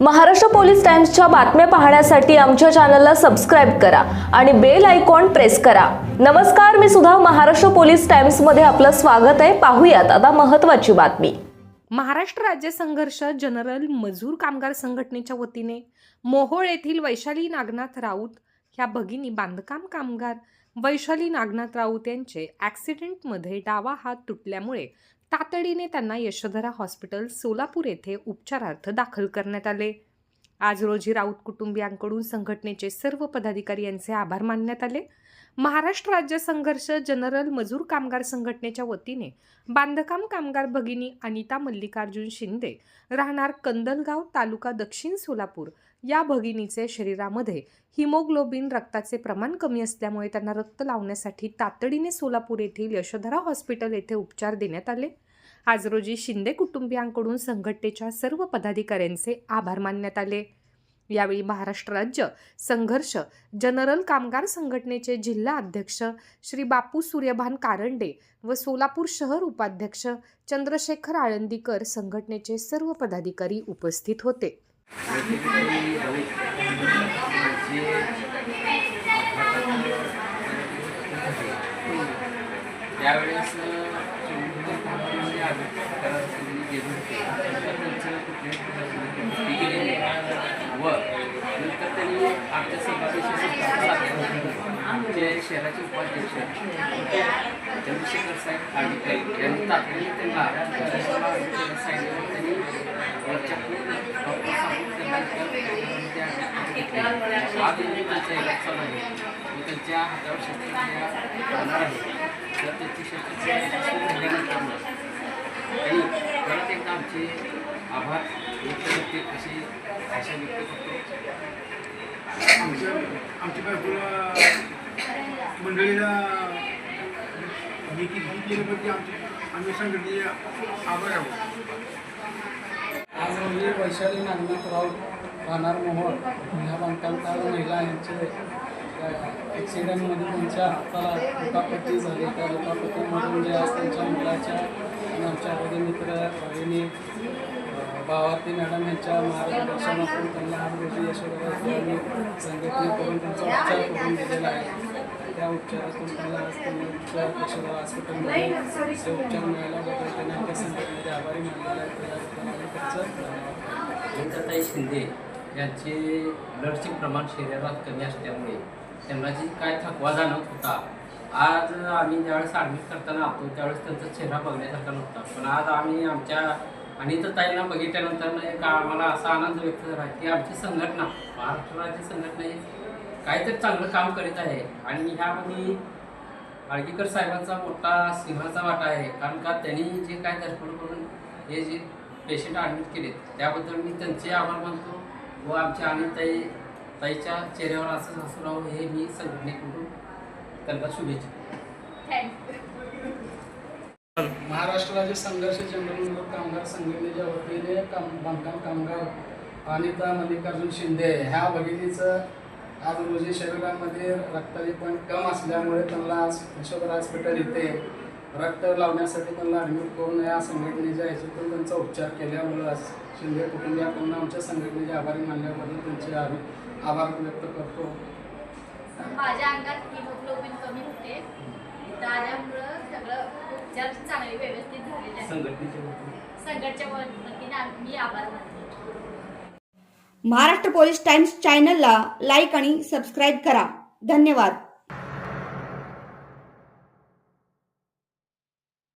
Maharashtra police टाइम्सच्या बातम्या पाहण्यासाठी आमच्या चॅनलला सबस्क्राईब करा आणि बेल आयकॉन प्रेस करा. नमस्कार मी सुद्धा महाराष्ट्र पोलीस टाइम्समध्ये आपलं स्वागत आहे. पाहूयात आता महत्त्वाची बातमी. महाराष्ट्र राज्य संघर्ष जनरल मजूर कामगार संघटनेच्या वतीने मोहोळ येथील वैशाली नागनाथ राऊत ह्या भगिनी बांधकाम कामगार वैशाली नागनाथ राऊत यांचे ॲक्सिडेंटमध्ये डावा हात तुटल्यामुळे तातडीने त्यांना यशोधरा हॉस्पिटल सोलापूर येथे उपचारार्थ दाखल करण्यात आले. आज रोजी राऊत कुटुंबियांकडून संघटनेचे सर्व पदाधिकारी यांचे आभार मानण्यात आले. महाराष्ट्र राज्य संघर्ष जनरल मजूर कामगार संघटनेच्या वतीने बांधकाम कामगार भगिनी अनिता मल्लिकार्जुन शिंदे राहणार कंदलगाव तालुका दक्षिण सोलापूर या भगिनीचे शरीरामध्ये हिमोग्लोबिन रक्ताचे प्रमाण कमी असल्यामुळे त्यांना रक्त लावण्यासाठी तातडीने सोलापूर येथील यशोधरा हॉस्पिटल येथे उपचार देण्यात आले. आज रोजी शिंदे कुटुंबियांकडून संघटनेच्या सर्व पदाधिकाऱ्यांचे आभार मानण्यात आले. यावेळी महाराष्ट्र राज्य संघर्ष जनरल कामगार संघटनेचे जिल्हा अध्यक्ष श्री बापू सूर्यभान कारंडे व सोलापूर शहर उपाध्यक्ष चंद्रशेखर आळंदीकर संघटनेचे सर्व पदाधिकारी उपस्थित होते. त्यावेळेस त्यांचं व नंतर त्यांनी आमच्या संघापेक्षा आमचे शहराचे उपाध्यक्ष चंद्रशेखर साहेब आडिकर यांनी तातडीने त्यांना त्यांना सांगितलं त्यांनी वरच्या पूर्ण डॉक्टर सांगून त्यांना त्या हॉस्पिटलमध्ये घेतले. आज त्यांनी त्यांचा इलाज चालू आहे व त्यांच्या हातावर शस्त्रक्रिया करणार आहे तर त्याची शस्त्रक्रिया झाल्यानंतर आणि परत एकदा आमचे आभार व्यक्त करते अशी आशा व्यक्त करतो. आमच्या आमच्या बायकोला मंडळीला केल्याबद्दल आमचे आम्ही संघटनेचे आभार आहोत. आज रोजी वैशाली नागनाथ राऊत राहणार मोहोळ ह्या बांधकामकार महिला यांचे ॲक्सिडेंटमध्ये त्यांच्या हाताला दुखापती झाली त्या दुखापतीमधून जे आज त्यांच्या मुलाच्या आणि आमच्या मित्र भगिनी भावाती मॅडम यांच्या मार्गदर्शनातून त्यांना हा रोजी यशोधरा यांनी संघटनेकडून त्यांचा उपचार करून दिलेला आहे त्या उपचारातून त्यांना आज त्यांच्या यशोधरा हॉस्पिटलमध्ये ते उपचार मिळाल्याबद्दल त्यांनी त्या संघटनेचे आभारी मानलेले आहेत त्याबद्दल आम्ही त्यांचं धन्यवाद शिंदे यांचे ब्लडचे प्रमाण शरीरात कमी असल्यामुळे त्यांना जी काय थकवा जाणवत होता आज आम्ही ज्यावेळेस ॲडमिट करताना आलो त्यावेळेस त्यांचा चेहरा बघण्यासारखा नव्हता. पण आज आम्ही आमच्या आणि तर ताईंना बघितल्यानंतर एक आम्हाला असा आनंद व्यक्त झाला की आमची संघटना महाराष्ट्र राज्य संघटना ही काहीतरी चांगलं काम करीत आहे आणि ह्यामध्ये आळगीकर साहेबांचा मोठा सिंहाचा वाटा आहे. कारण का त्यांनी जे काय दर्पण करून हे जे पेशंट ॲडमिट केले त्याबद्दल मी त्यांचे आभार मानतो. व आमच्या आनंदताई ताईच्या चेहऱ्यावर असं हसू राहू हे मी संघटनेकडून त्यांना शुभेच्छा. महाराष्ट्र राज्य संघर्ष जनरल कामगार संघटनेच्या वतीने काम बांधकाम कामगार अनिता मल्लिकार्जुन शिंदे ह्या भगिनीचं आज रोजी शरीरामध्ये रक्ताचे पण कम असल्यामुळे त्यांना आज यशोधरा हॉस्पिटल इथे रक्त लावण्यासाठी त्यांना ॲडमिट करून या संघटनेच्या ह्याच्यातून त्यांचा उपचार केल्यामुळं शिंदे कुटुंबियाकडून आमच्या संघटनेचे आभारी मानल्याबद्दल त्यांचे आभार आभार व्यक्त करतो. माझ्या अंगात हिमोग्लोबिन कमी होते. त्यामुळं सगळं उपचार चांगले व्यवस्थित झालेले संघटनेच्या वतीने संघटच्या वतीने आम- मी आभार मानते. महाराष्ट्र पोलीस टाइम्स चॅनलला लाईक आणि सबस्क्राईब करा. धन्यवाद.